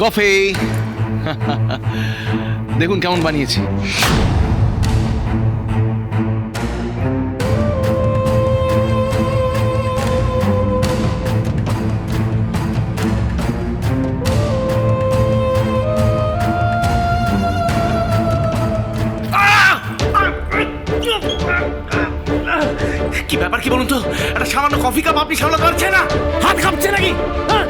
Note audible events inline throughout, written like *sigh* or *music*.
Coffee. *laughs* দেখুন কেমন বানিয়েছি। কি ব্যাপার কি বলুন তো? একটা সামান্য কফি কাপ আপনি সামলাতে পারছেন না? হাত কাঁপছে নাকি? হ্যাঁ?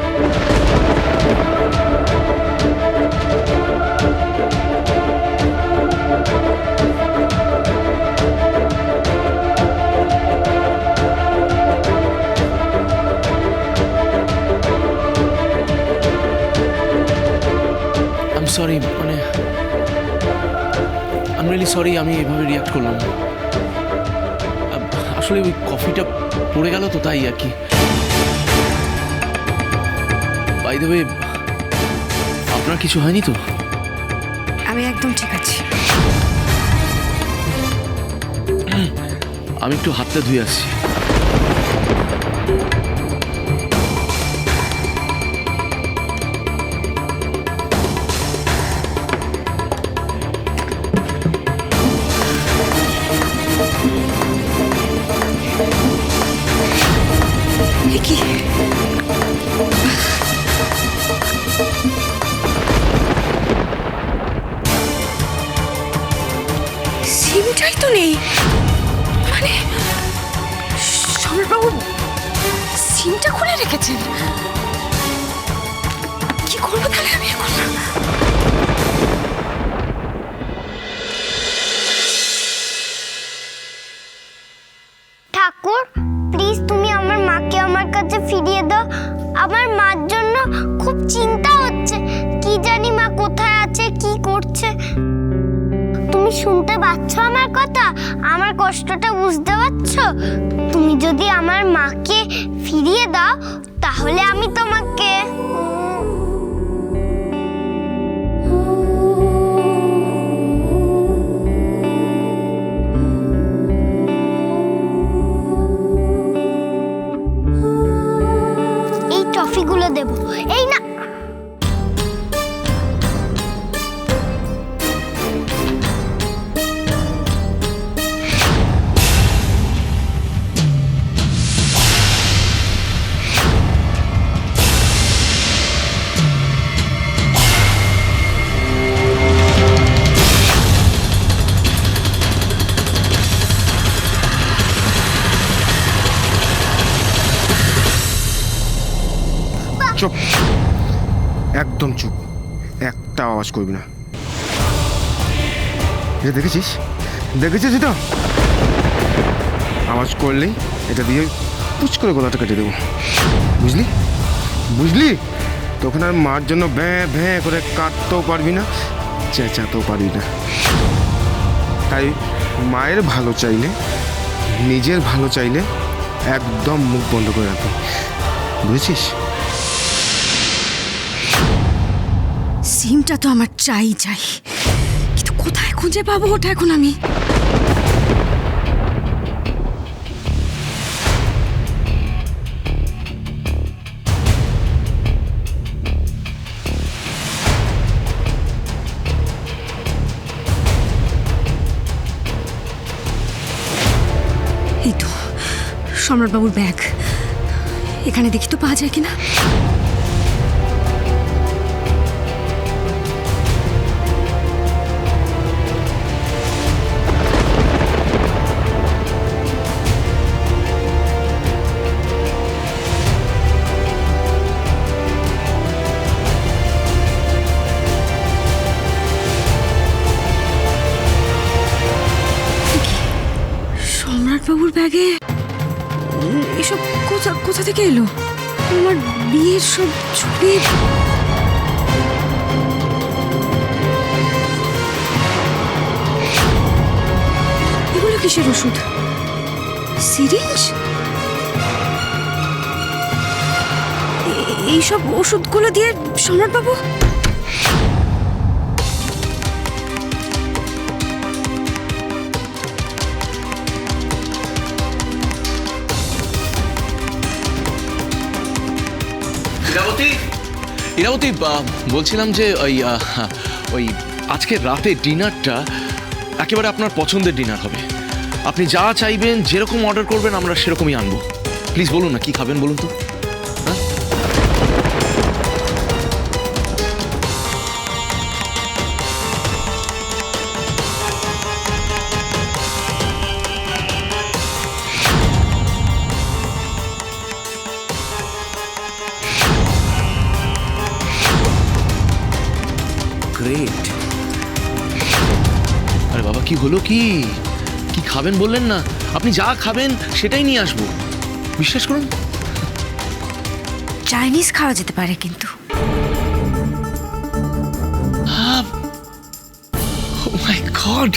সরি মানে আম রিয়েলি সরি আমি এভাবে রিয়াক্ট করলাম আসলে ওই কফিটা পড়ে গেল তো তাই আর কি। বাই দ্য ওয়ে আপনার কিছু হয়নি তো? আমি একদম ঠিক আছি। আমি একটু হাতটা ধুয়ে আসছি। কি সিমটাই তো নেই। মানে সমরবাবু সিমটা খুলে রেখেছেন। করছে তুমি শুনতে পাচ্ছ আমার কথা? আমার কষ্টটা বুঝতে পারছ? তুমি যদি আমার মাকে ফিরিয়ে দাও, তাহলে আমি তোমাকে একদম চুপ। একটা আওয়াজ করবি না। এটা দেখেছিস? দেখেছিস এটা? আওয়াজ করলেই এটা দিয়ে পুচ করে গলাটা কেটে দেবো। বুঝলি? বুঝলি? তখন আর মার জন্য ভ্যাঁ ভ্যাঁ করে কাঁদতেও পারবি না, চেঁচাতেও পারবি না। তাই মায়ের ভালো চাইলে, নিজের ভালো চাইলে একদম মুখ বন্ধ করে রাখবি। বুঝেছিস? সিমটা তো আমার চাই চাই। কিন্তু কোথায় খুঁজে পাবো ওটা এখন আমি? এই তো, সম্রাটবাবুর ব্যাগ। এখানে দেখি তো পাওয়া যায় কিনা? ব্যাগে? এসব কোথা কোথা থেকে এলো? আমার বিয়ের সব ছবি এগুলো কিসের ওষুধ? সিরিঞ্জ? এইসব ওষুধগুলো দিয়ে সম্রাটবাবু? লীলাবতী ইরাবতী বলছিলাম যে ওই ওই আজকে রাতে ডিনারটা একেবারে আপনার পছন্দের ডিনার হবে। আপনি যা চাইবেন, যেরকম অর্ডার করবেন, আমরা সেরকমই আনব। প্লিজ বলুন না, কি খাবেন বলুন তো? হলো কি? কি খাবেন বললেন না? আপনি যা খাবেন সেটাই নিয়ে আসব। বিশ্বাস করুন। চাইনিজ খাওয়া যেতে পারে কিন্তু। মাই গড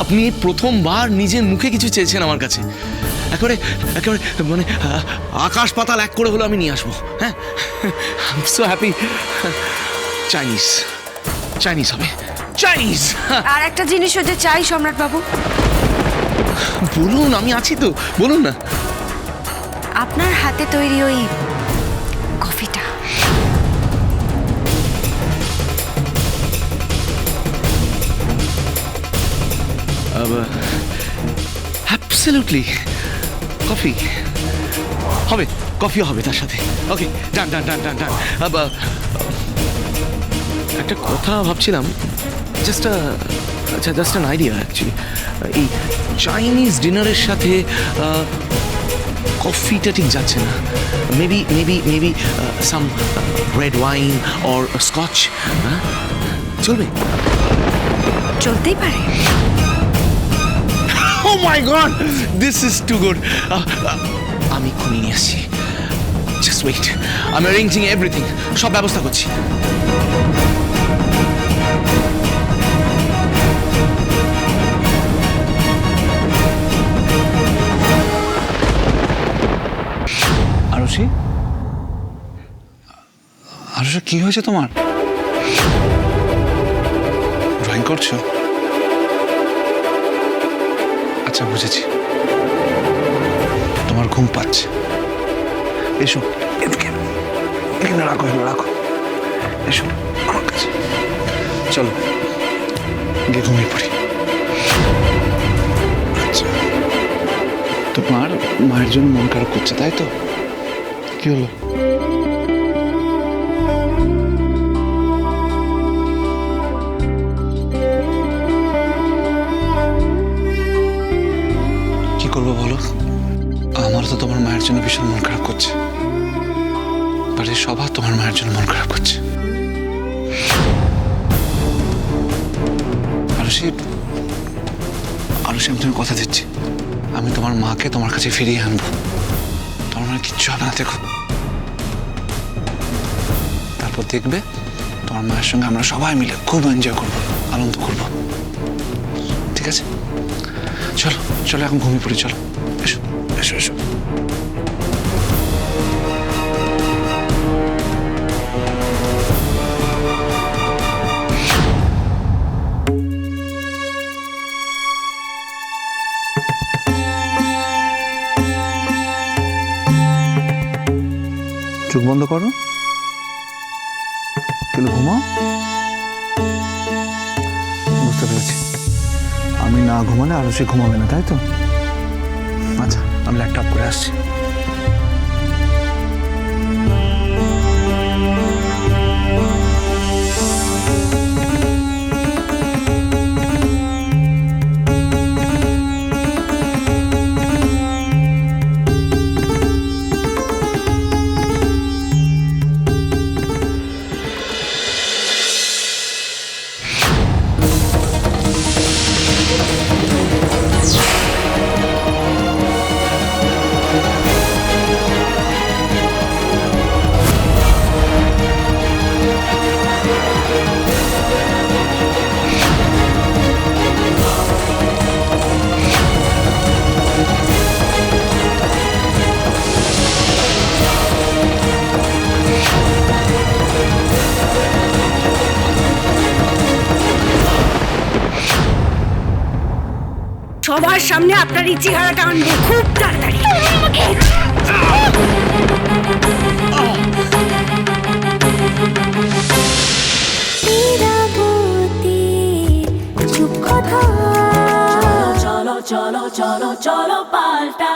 আপনি প্রথমবার নিজের মুখে কিছু চেয়েছেন আমার কাছে। একেবারে একেবারে মানে আকাশ পাতাল এক করে হলো আমি নিয়ে আসব। হ্যাঁ? সো হ্যাপি চাইনিজ চাইনিজ হবে। চাইনিজ আর একটা জিনিস হতে চাই সম্রাট বাবু বলুন আমি আছি তো বলুন না। আপনার হাতে তৈরি ওই কফিটা। অ্যাবসলিউটলি কফি হবে কফিও হবে তার সাথে। ওকে ডান ডান ডান ডান ডান একটা কথা ভাবছিলাম। জাস্ট আচ্ছা জাস্ট অ্যান আইডিয়া অ্যাকচুয়ালি এই চাইনিজ ডিনারের সাথে কফিটা ঠিক যাচ্ছে না। Maybe maybe maybe some red wine or scotch চলবে। চলতেই পারে। ও my god this is too good আমি খুনি নিয়ে আসছি। জাস্ট ওয়েট আমি অ্যারেঞ্জিং এভরিথিং সব ব্যবস্থা করছি। আরুষি কি হয়েছে তোমার? ড্রয়িং করছ? আচ্ছা বুঝেছি। তোমার ঘুম পাচ্ছে। এসো, এদিকে। এখানে রাখো এখানে রাখো। এসো, আমার কাছে। চলো, গিয়ে ঘুমিয়ে পড়ি। আচ্ছা তোমার মায়ের জন্য মন খারাপ করছে, তাই তো? কি হলো? করব বলো? আমার তো তোমার মায়ের জন্য ভীষণ মন খারাপ করছে। বাড়ির সবার তোমার মায়ের জন্য মন খারাপ করছে। আরুষি আরুষি কথা দিচ্ছি। আমি তোমার মাকে তোমার কাছে ফিরিয়ে আনব। তোমার মানে কিচ্ছু হবে না, দেখো। তারপর দেখবে তোমার মায়ের সঙ্গে আমরা সবাই মিলে খুব এনজয় করব, আনন্দ করব। ঠিক আছে? চলো চলো এখন ঘুমিয়ে পড়ি চলো। এসো এসো এসো। চোখ বন্ধ করো। তাহলে ঘুমাও। না ঘুমালে আরও সে ঘুমাবে না তাই তো? আচ্ছা আমি ল্যাপটপ করে আসছি। সবার সামনে আপনার এই চেহারাটা আনবে খুব তাড়াতাড়ি। চলো চলো চলো চলো পাল্টা।